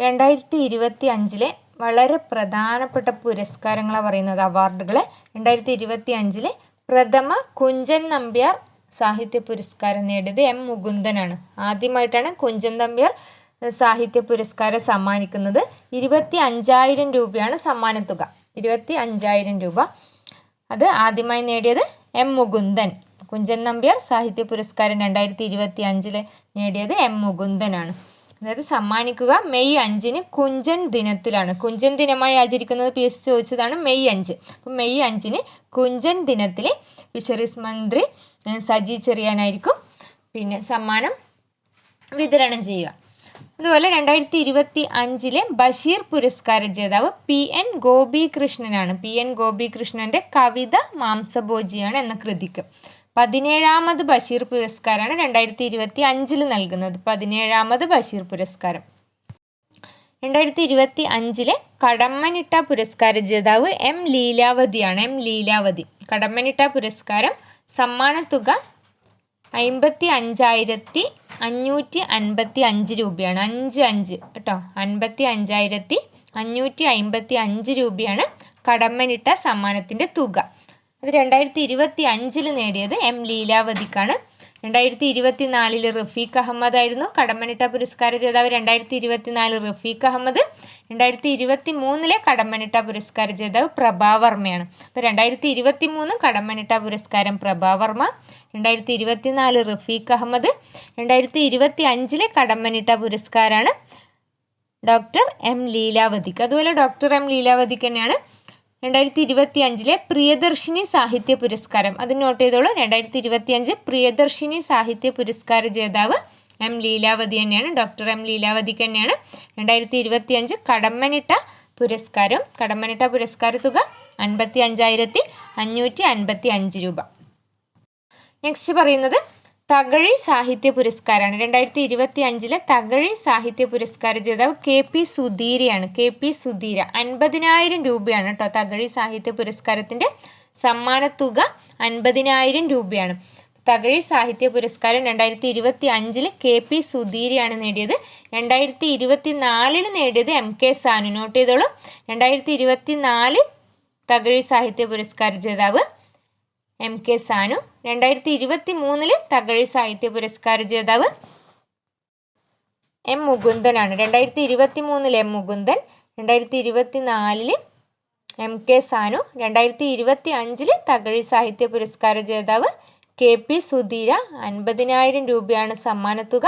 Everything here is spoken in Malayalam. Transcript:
രണ്ടായിരത്തി ഇരുപത്തി അഞ്ചിലെ വളരെ പ്രധാനപ്പെട്ട പുരസ്കാരങ്ങളാണ് പറയുന്നത് അവാർഡുകൾ രണ്ടായിരത്തി ഇരുപത്തി അഞ്ചിലെ പ്രഥമ കുഞ്ചൻ നമ്പ്യാർ സാഹിത്യ പുരസ്കാരം നേടിയത് എം മുകുന്ദനാണ്. ആദ്യമായിട്ടാണ് കുഞ്ചൻ നമ്പ്യാർ സാഹിത്യ പുരസ്കാരം സമ്മാനിക്കുന്നത്. ഇരുപത്തി അഞ്ചായിരം രൂപയാണ് സമ്മാനത്തുക. ഇരുപത്തി അഞ്ചായിരം രൂപ. അത് ആദ്യമായി നേടിയത് എം മുകുന്ദൻ. കുഞ്ചൻ നമ്പ്യാർ സാഹിത്യ പുരസ്കാരം രണ്ടായിരത്തി ഇരുപത്തി അഞ്ചിൽ നേടിയത് എം മുകുന്ദനാണ്. അതായത് സമ്മാനിക്കുക. മെയ് അഞ്ചിന് കുഞ്ചൻ ദിനത്തിലാണ്. കുഞ്ചൻ ദിനമായി ആചരിക്കുന്നത് പി എസ് ചോദിച്ചതാണ് മെയ് അഞ്ച്. അപ്പം മെയ് അഞ്ചിന് കുഞ്ചൻ ദിനത്തിൽ ഫിഷറീസ് മന്ത്രി സജി ചെറിയാനായിരിക്കും. പിന്നെ സമ്മാനം വിതരണം ചെയ്യുക. അതുപോലെ രണ്ടായിരത്തി ഇരുപത്തി അഞ്ചിലെ ബഷീർ പുരസ്കാര ജേതാവ് പി എൻ ഗോപികൃഷ്ണനാണ്. പി എൻ ഗോപികൃഷ്ണന്റെ കവിത മാംസഭോജിയാണ് എന്ന കൃതിക്ക്. പതിനേഴാമത് ബഷീർ പുരസ്കാരമാണ് രണ്ടായിരത്തി ഇരുപത്തി അഞ്ചിൽ നൽകുന്നത്. പതിനേഴാമത് ബഷീർ പുരസ്കാരം. രണ്ടായിരത്തി ഇരുപത്തി അഞ്ചിലെ കടമ്മനിട്ട പുരസ്കാര ജേതാവ് എം ലീലാവതിയാണ്. എം ലീലാവതി. കടമ്മനിട്ട പുരസ്കാരം സമ്മാനത്തുക അമ്പത്തി അഞ്ചായിരത്തി അഞ്ഞൂറ്റി അൻപത്തി അഞ്ച് രൂപയാണ്. അഞ്ച് അഞ്ച് കേട്ടോ. അൻപത്തി അഞ്ചായിരത്തി അഞ്ഞൂറ്റി അൻപത്തി അഞ്ച് രൂപയാണ് കടമ്മനിട്ട സമ്മാനത്തിന്റെ തുക. അത് രണ്ടായിരത്തി ഇരുപത്തി അഞ്ചിൽ നേടിയത് എം ലീലാവതിക്കാണ്. രണ്ടായിരത്തി ഇരുപത്തി നാലിൽ റഫീഖ് അഹമ്മദ് ആയിരുന്നു കടമ്പനിട്ട പുരസ്കാര ജേതാവ്. രണ്ടായിരത്തി ഇരുപത്തി നാല് റഫീഖ് അഹമ്മദ്. രണ്ടായിരത്തി ഇരുപത്തി മൂന്നിലെ കടമ്പനിട്ട പുരസ്കാര ജേതാവ് പ്രഭാവർമ്മയാണ് അപ്പോൾ രണ്ടായിരത്തി ഇരുപത്തി മൂന്ന് കടമ്പനിട്ട പുരസ്കാരം പ്രഭാവർമ്മ രണ്ടായിരത്തി ഇരുപത്തി നാല് റഫീഖ് അഹമ്മദ്. രണ്ടായിരത്തി ഇരുപത്തി അഞ്ചിലെ കടമ്പനിട്ട പുരസ്കാരമാണ് ഡോക്ടർ എം ലീലാവതിക്ക്. അതുപോലെ ഡോക്ടർ എം ലീലാവതിക്ക് തന്നെയാണ് രണ്ടായിരത്തി ഇരുപത്തി അഞ്ചിലെ പ്രിയദർശിനി സാഹിത്യ പുരസ്കാരം. അത് നോട്ട് ചെയ്തോളൂ. രണ്ടായിരത്തി ഇരുപത്തി അഞ്ച് പ്രിയദർശിനി സാഹിത്യ പുരസ്കാര ജേതാവ് എം ലീലാവതി തന്നെയാണ്. ഡോക്ടർ എം ലീലാവതിക്ക് തന്നെയാണ് രണ്ടായിരത്തി ഇരുപത്തി അഞ്ച് കടമ്മനിട്ട പുരസ്കാരം. കടമ്മനിട്ട പുരസ്കാര തുക അൻപത്തി അഞ്ചായിരത്തി അഞ്ഞൂറ്റി അൻപത്തി അഞ്ച് രൂപ. നെക്സ്റ്റ് പറയുന്നത് തകഴി സാഹിത്യ പുരസ്കാരമാണ്. രണ്ടായിരത്തി ഇരുപത്തി അഞ്ചിലെ തകഴി സാഹിത്യ പുരസ്കാര ജേതാവ് കെ പി സുധീരയാണ്. കെ പി സുധീര അൻപതിനായിരം രൂപയാണ് കേട്ടോ തകഴി സാഹിത്യ പുരസ്കാരത്തിന്റെ സമ്മാനത്തുക അൻപതിനായിരം രൂപയാണ്. തകഴി സാഹിത്യ പുരസ്കാരം രണ്ടായിരത്തി ഇരുപത്തി അഞ്ചിൽ കെ പി സുധീരയാണ് നേടിയത്. രണ്ടായിരത്തി ഇരുപത്തി നാലിന് നേടിയത് എം കെ സാനു. നോട്ട് ചെയ്തോളൂ. രണ്ടായിരത്തി ഇരുപത്തി നാല് തകഴി സാഹിത്യ പുരസ്കാര ജേതാവ് എം കെ സാനു രണ്ടായിരത്തി ഇരുപത്തി മൂന്നിൽ തകഴി സാഹിത്യ പുരസ്കാര ജേതാവ് എം മുകുന്ദനാണ്. രണ്ടായിരത്തി ഇരുപത്തി മൂന്നിൽ എം മുകുന്ദൻ രണ്ടായിരത്തി ഇരുപത്തി നാലിൽ എം കെ സാനു രണ്ടായിരത്തി ഇരുപത്തി അഞ്ചിൽ തകഴി സാഹിത്യ പുരസ്കാര ജേതാവ് കെ പി സുധീര. അൻപതിനായിരം രൂപയാണ് സമ്മാനത്തുക.